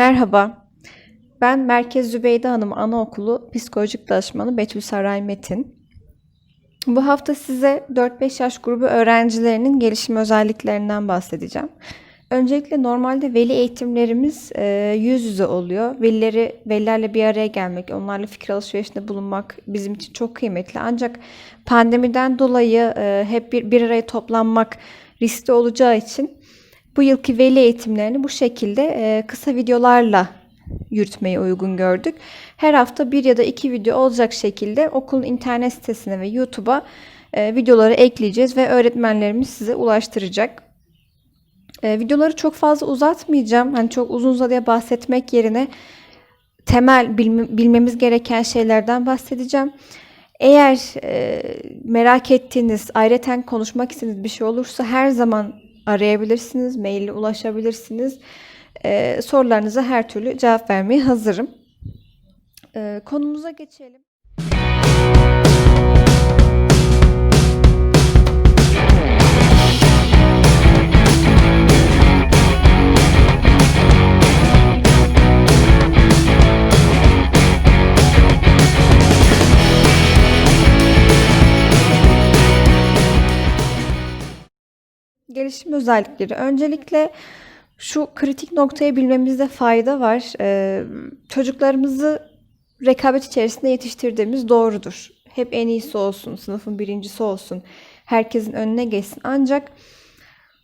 Merhaba, ben Merkez Zübeyde Hanım Anaokulu Psikolojik Danışmanı Betül Saray Metin. Bu hafta size 4-5 yaş grubu öğrencilerinin gelişim özelliklerinden bahsedeceğim. Öncelikle normalde veli eğitimlerimiz e, yüz yüze oluyor. Velileri, velilerle bir araya gelmek, onlarla fikir alışverişinde bulunmak bizim için çok kıymetli. Ancak pandemiden dolayı e, hep bir, bir araya toplanmak riskli olacağı için bu yılki veli eğitimlerini bu şekilde e, kısa videolarla yürütmeyi uygun gördük. Her hafta bir ya da iki video olacak şekilde okulun internet sitesine ve YouTube'a e, videoları ekleyeceğiz ve öğretmenlerimiz size ulaştıracak. E, videoları çok fazla uzatmayacağım. Hani çok uzun uzadıya bahsetmek yerine temel bilme- bilmemiz gereken şeylerden bahsedeceğim. Eğer e, merak ettiğiniz, ayrıca konuşmak istediğiniz bir şey olursa her zaman arayabilirsiniz, maille ulaşabilirsiniz. E, sorularınıza her türlü cevap vermeye hazırım. E, konumuza geçelim. Gelişim özellikleri. Öncelikle şu kritik noktayı bilmemizde fayda var. Ee, çocuklarımızı rekabet içerisinde yetiştirdiğimiz doğrudur. Hep en iyisi olsun, sınıfın birincisi olsun, herkesin önüne geçsin. Ancak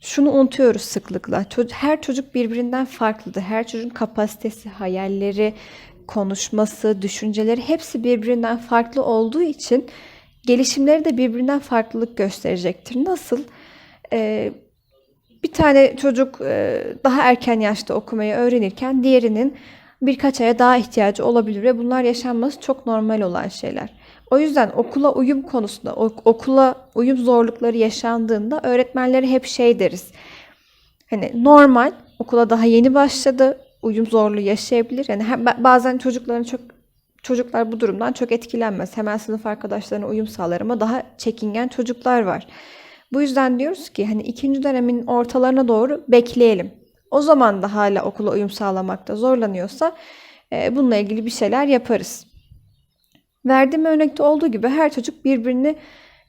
şunu unutuyoruz sıklıkla. Her çocuk birbirinden farklıdır. Her çocuğun kapasitesi, hayalleri, konuşması, düşünceleri hepsi birbirinden farklı olduğu için gelişimleri de birbirinden farklılık gösterecektir. Nasıl? Ee, bir tane çocuk e, daha erken yaşta okumayı öğrenirken diğerinin birkaç aya daha ihtiyacı olabilir ve bunlar yaşanması çok normal olan şeyler. O yüzden okula uyum konusunda, ok- okula uyum zorlukları yaşandığında öğretmenlere hep şey deriz. Hani normal, okula daha yeni başladı, uyum zorluğu yaşayabilir. Yani hem, bazen çocukların çok çocuklar bu durumdan çok etkilenmez. Hemen sınıf arkadaşlarına uyum sağlar ama daha çekingen çocuklar var. Bu yüzden diyoruz ki hani ikinci dönemin ortalarına doğru bekleyelim. O zaman da hala okula uyum sağlamakta zorlanıyorsa e, bununla ilgili bir şeyler yaparız. Verdiğim örnekte olduğu gibi her çocuk birbirini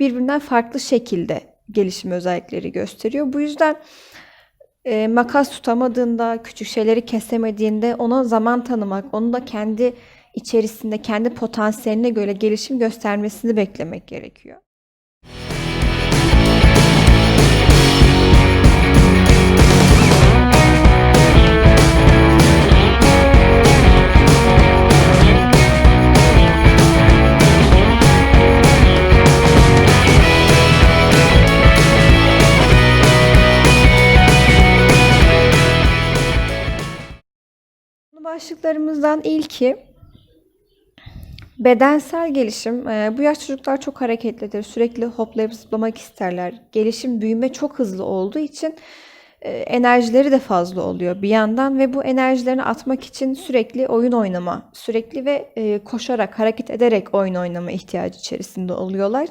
birbirinden farklı şekilde gelişim özellikleri gösteriyor. Bu yüzden e, makas tutamadığında, küçük şeyleri kesemediğinde ona zaman tanımak, onu da kendi içerisinde, kendi potansiyeline göre gelişim göstermesini beklemek gerekiyor. Başlıklarımızdan ilki bedensel gelişim. Ee, bu yaş çocuklar çok hareketlidir. Sürekli hoplayıp zıplamak isterler. Gelişim, büyüme çok hızlı olduğu için e, enerjileri de fazla oluyor bir yandan ve bu enerjilerini atmak için sürekli oyun oynama, sürekli ve e, koşarak, hareket ederek oyun oynama ihtiyacı içerisinde oluyorlar.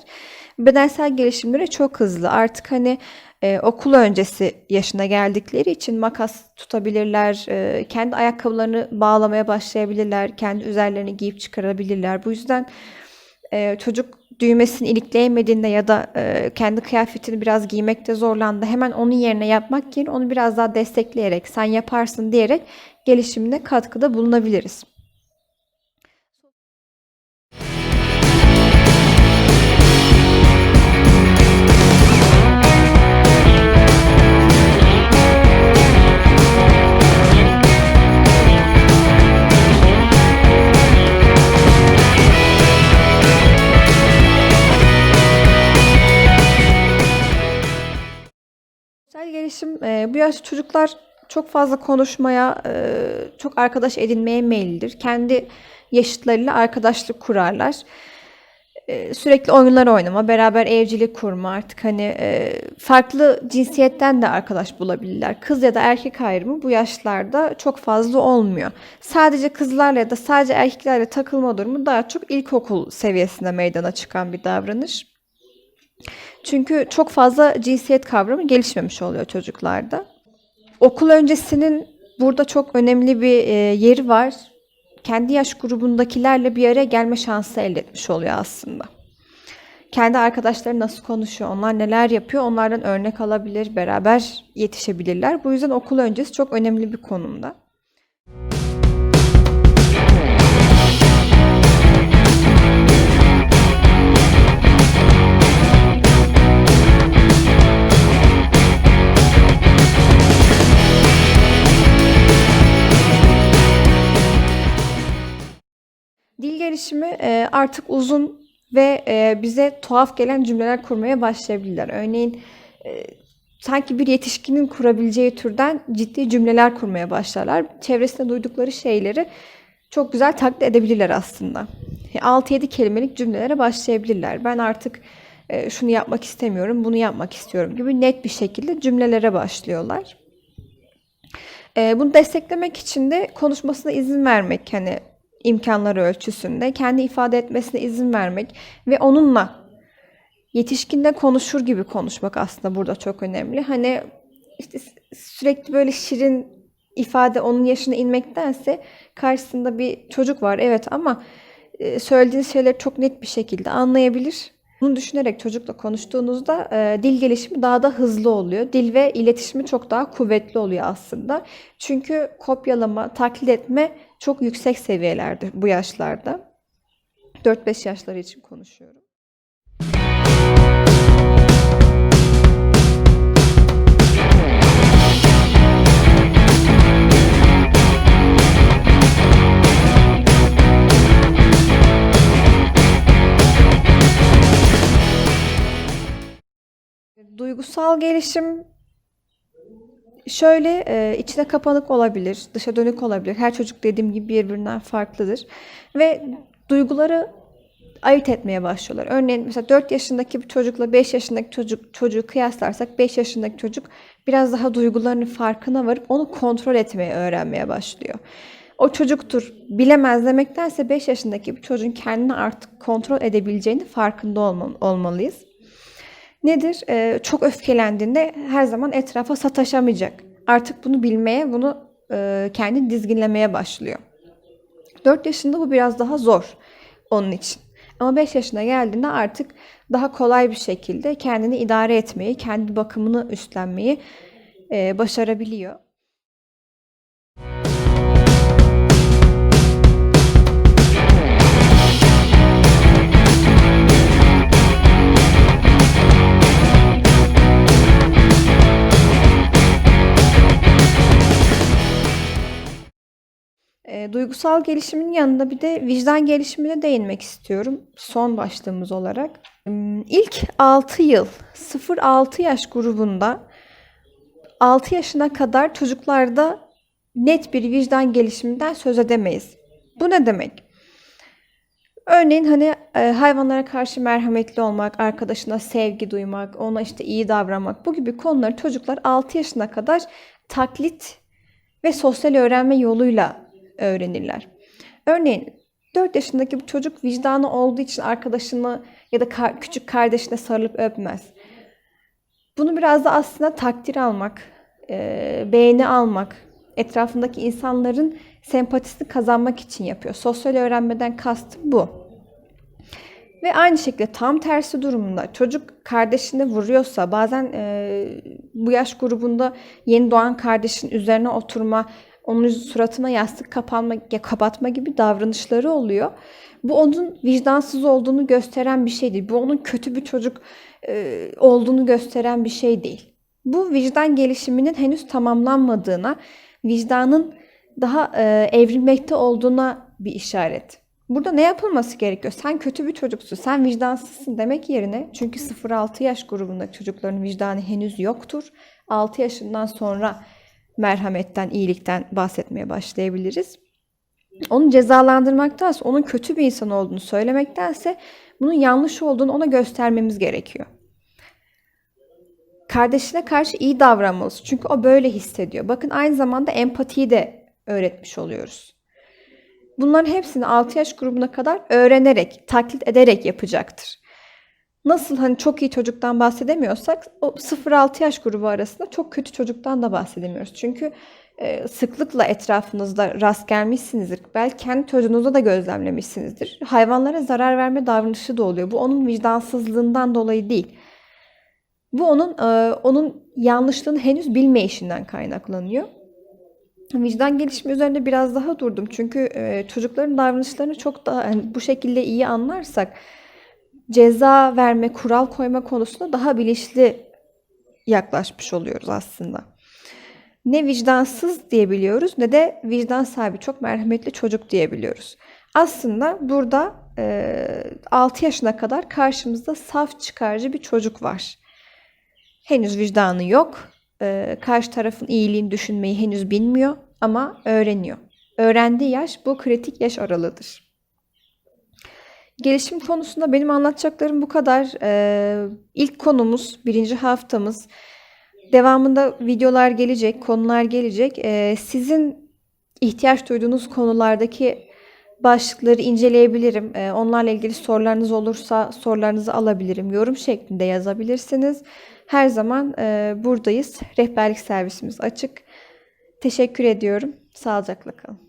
Bedensel gelişimleri çok hızlı. Artık hani e, okul öncesi yaşına geldikleri için makas tutabilirler, e, kendi ayakkabılarını bağlamaya başlayabilirler, kendi üzerlerini giyip çıkarabilirler. Bu yüzden e, çocuk düğmesini ilikleyemediğinde ya da e, kendi kıyafetini biraz giymekte zorlandı. Hemen onun yerine yapmak yerine onu biraz daha destekleyerek sen yaparsın diyerek gelişimine katkıda bulunabiliriz. Yaş çocuklar çok fazla konuşmaya, e, çok arkadaş edinmeye meyillidir. Kendi yaşıtlarıyla arkadaşlık kurarlar. E, sürekli oyunlar oynama, beraber evcilik kurma artık hani e, farklı cinsiyetten de arkadaş bulabilirler. Kız ya da erkek ayrımı bu yaşlarda çok fazla olmuyor. Sadece kızlarla ya da sadece erkeklerle takılma durumu daha çok ilkokul seviyesinde meydana çıkan bir davranış. Çünkü çok fazla cinsiyet kavramı gelişmemiş oluyor çocuklarda. Okul öncesinin Burada çok önemli bir e, yeri var. Kendi yaş grubundakilerle bir araya gelme şansı elde etmiş oluyor aslında. Kendi arkadaşları nasıl konuşuyor, onlar neler yapıyor, onlardan örnek alabilir, beraber yetişebilirler. Bu yüzden okul öncesi çok önemli bir konumda. Artık uzun ve e, bize tuhaf gelen cümleler kurmaya başlayabilirler. Örneğin e, sanki bir yetişkinin kurabileceği türden ciddi cümleler kurmaya başlarlar. Çevresinde duydukları şeyleri çok güzel taklit edebilirler aslında. 6-7 kelimelik cümlelere başlayabilirler. Ben artık e, şunu yapmak istemiyorum, bunu yapmak istiyorum gibi net bir şekilde cümlelere başlıyorlar. E, bunu desteklemek için de konuşmasına izin vermek hani imkanları ölçüsünde kendi ifade etmesine izin vermek ve onunla yetişkinle konuşur gibi konuşmak aslında burada çok önemli. Hani işte sürekli böyle şirin ifade onun yaşına inmektense karşısında bir çocuk var evet ama e, söylediğiniz şeyleri çok net bir şekilde anlayabilir. Bunu düşünerek çocukla konuştuğunuzda e, dil gelişimi daha da hızlı oluyor. Dil ve iletişimi çok daha kuvvetli oluyor aslında. Çünkü kopyalama, taklit etme çok yüksek seviyelerde bu yaşlarda. 4-5 yaşları için konuşuyorum. Duygusal gelişim şöyle e, içine kapanık olabilir, dışa dönük olabilir. Her çocuk dediğim gibi birbirinden farklıdır. Ve duyguları ayırt etmeye başlıyorlar. Örneğin mesela 4 yaşındaki bir çocukla 5 yaşındaki çocuk çocuğu kıyaslarsak 5 yaşındaki çocuk biraz daha duygularının farkına varıp onu kontrol etmeyi öğrenmeye başlıyor. O çocuktur bilemez demektense 5 yaşındaki bir çocuğun kendini artık kontrol edebileceğini farkında olmalıyız. Nedir? Ee, çok öfkelendiğinde her zaman etrafa sataşamayacak. Artık bunu bilmeye, bunu e, kendi dizginlemeye başlıyor. 4 yaşında bu biraz daha zor onun için. Ama 5 yaşına geldiğinde artık daha kolay bir şekilde kendini idare etmeyi, kendi bakımını üstlenmeyi e, başarabiliyor. E, duygusal gelişimin yanında bir de vicdan gelişimine değinmek istiyorum. Son başlığımız olarak. Hmm, İlk 6 yıl 0-6 yaş grubunda 6 yaşına kadar çocuklarda net bir vicdan gelişiminden söz edemeyiz. Bu ne demek? Örneğin hani e, hayvanlara karşı merhametli olmak, arkadaşına sevgi duymak, ona işte iyi davranmak bu gibi konuları çocuklar 6 yaşına kadar taklit ve sosyal öğrenme yoluyla öğrenirler. Örneğin 4 yaşındaki bir çocuk vicdanı olduğu için arkadaşını ya da küçük kardeşine sarılıp öpmez. Bunu biraz da aslında takdir almak, beğeni almak, etrafındaki insanların sempatisini kazanmak için yapıyor. Sosyal öğrenmeden kastım bu. Ve aynı şekilde tam tersi durumunda çocuk kardeşini vuruyorsa bazen e, bu yaş grubunda yeni doğan kardeşin üzerine oturma, onun suratına yastık kapanma, ya kapatma gibi davranışları oluyor. Bu onun vicdansız olduğunu gösteren bir şey değil. Bu onun kötü bir çocuk e, olduğunu gösteren bir şey değil. Bu vicdan gelişiminin henüz tamamlanmadığına, vicdanın daha e, evrilmekte olduğuna bir işaret. Burada ne yapılması gerekiyor? Sen kötü bir çocuksun, sen vicdansızsın demek yerine çünkü 0-6 yaş grubunda çocukların vicdanı henüz yoktur. 6 yaşından sonra merhametten, iyilikten bahsetmeye başlayabiliriz. Onu cezalandırmaktansa, onun kötü bir insan olduğunu söylemektense bunun yanlış olduğunu ona göstermemiz gerekiyor. Kardeşine karşı iyi davranmalısın. Çünkü o böyle hissediyor. Bakın aynı zamanda empatiyi de öğretmiş oluyoruz. Bunların hepsini 6 yaş grubuna kadar öğrenerek, taklit ederek yapacaktır. Nasıl hani çok iyi çocuktan bahsedemiyorsak o 0-6 yaş grubu arasında çok kötü çocuktan da bahsedemiyoruz. Çünkü e, sıklıkla etrafınızda rast gelmişsinizdir. Belki kendi çocuğunuzda da gözlemlemişsinizdir. Hayvanlara zarar verme davranışı da oluyor. Bu onun vicdansızlığından dolayı değil. Bu onun e, onun yanlışlığını henüz bilmeyişinden kaynaklanıyor. Vicdan gelişimi üzerinde biraz daha durdum. Çünkü e, çocukların davranışlarını çok daha yani bu şekilde iyi anlarsak ceza verme, kural koyma konusunda daha bilinçli yaklaşmış oluyoruz aslında. Ne vicdansız diyebiliyoruz ne de vicdan sahibi çok merhametli çocuk diyebiliyoruz. Aslında burada e, 6 yaşına kadar karşımızda saf çıkarcı bir çocuk var. Henüz vicdanı yok. E, karşı tarafın iyiliğini düşünmeyi henüz bilmiyor ama öğreniyor. Öğrendiği yaş bu kritik yaş aralığıdır. Gelişim konusunda benim anlatacaklarım bu kadar. Ee, ilk konumuz, birinci haftamız. Devamında videolar gelecek, konular gelecek. Ee, sizin ihtiyaç duyduğunuz konulardaki başlıkları inceleyebilirim. Ee, onlarla ilgili sorularınız olursa sorularınızı alabilirim. Yorum şeklinde yazabilirsiniz. Her zaman e, buradayız. Rehberlik servisimiz açık. Teşekkür ediyorum. Sağlıcakla kalın.